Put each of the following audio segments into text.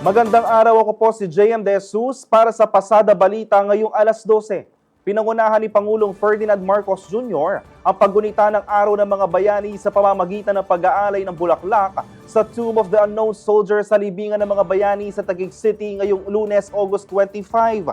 Magandang araw ako po si JM De Jesus para sa Pasada Balita ngayong alas 12. Pinangunahan ni Pangulong Ferdinand Marcos Jr. ang paggunita ng Araw ng Mga Bayani sa pamamagitan ng pag-aalay ng bulaklak sa Tomb of the Unknown Soldier sa libingan ng mga bayani sa Taguig City ngayong lunes, August 25.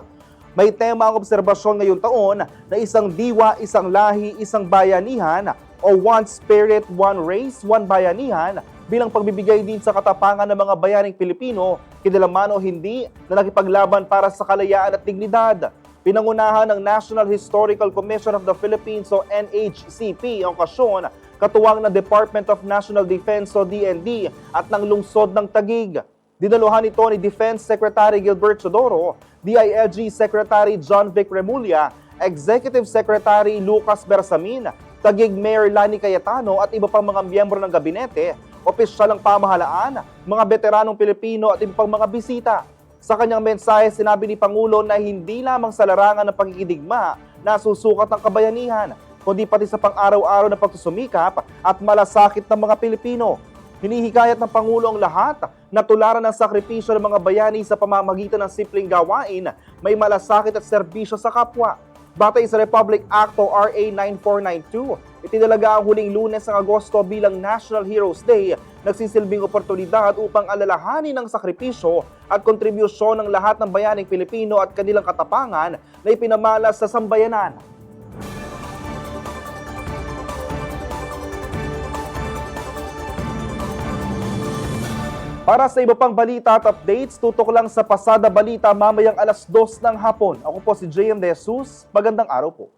May tema ang obserbasyon ngayong taon na isang diwa, isang lahi, isang bayanihan o one spirit, one race, one bayanihan bilang pagbibigay din sa katapangan ng mga bayaning Pilipino, kinalaman o hindi, na nakipaglaban para sa kalayaan at dignidad. Pinangunahan ng National Historical Commission of the Philippines o NHCP ang okasyon, katuwang ng Department of National Defense o DND at ng lungsod ng Tagig. Dinaluhan ito ni Defense Secretary Gilbert Chodoro, DILG Secretary John Vic Remulla, Executive Secretary Lucas Bersamin, Tagig Mayor Lani Cayetano at iba pang mga miyembro ng gabinete, opisyal ng pamahalaan, mga veteranong Pilipino at iba pang mga bisita. Sa kanyang mensahe, sinabi ni Pangulo na hindi lamang sa larangan ng pagkikidigma na susukat ang kabayanihan, kundi pati sa pang-araw-araw na pagsusumikap at malasakit ng mga Pilipino. Hinihikayat ng Pangulo ang lahat na tularan ng sakripisyo ng mga bayani sa pamamagitan ng simpleng gawain, may malasakit at serbisyo sa kapwa. Batay sa Republic Act o RA 9492, itinalaga ang huling lunes ng Agosto bilang National Heroes Day, nagsisilbing oportunidad upang alalahanin ang sakripisyo at kontribusyon ng lahat ng bayaning Pilipino at kanilang katapangan na ipinamalas sa sambayanan. Para sa iba pang balita at updates, tutok lang sa Pasada Balita mamayang alas 2 ng hapon. Ako po si JM De Jesus. Magandang araw po.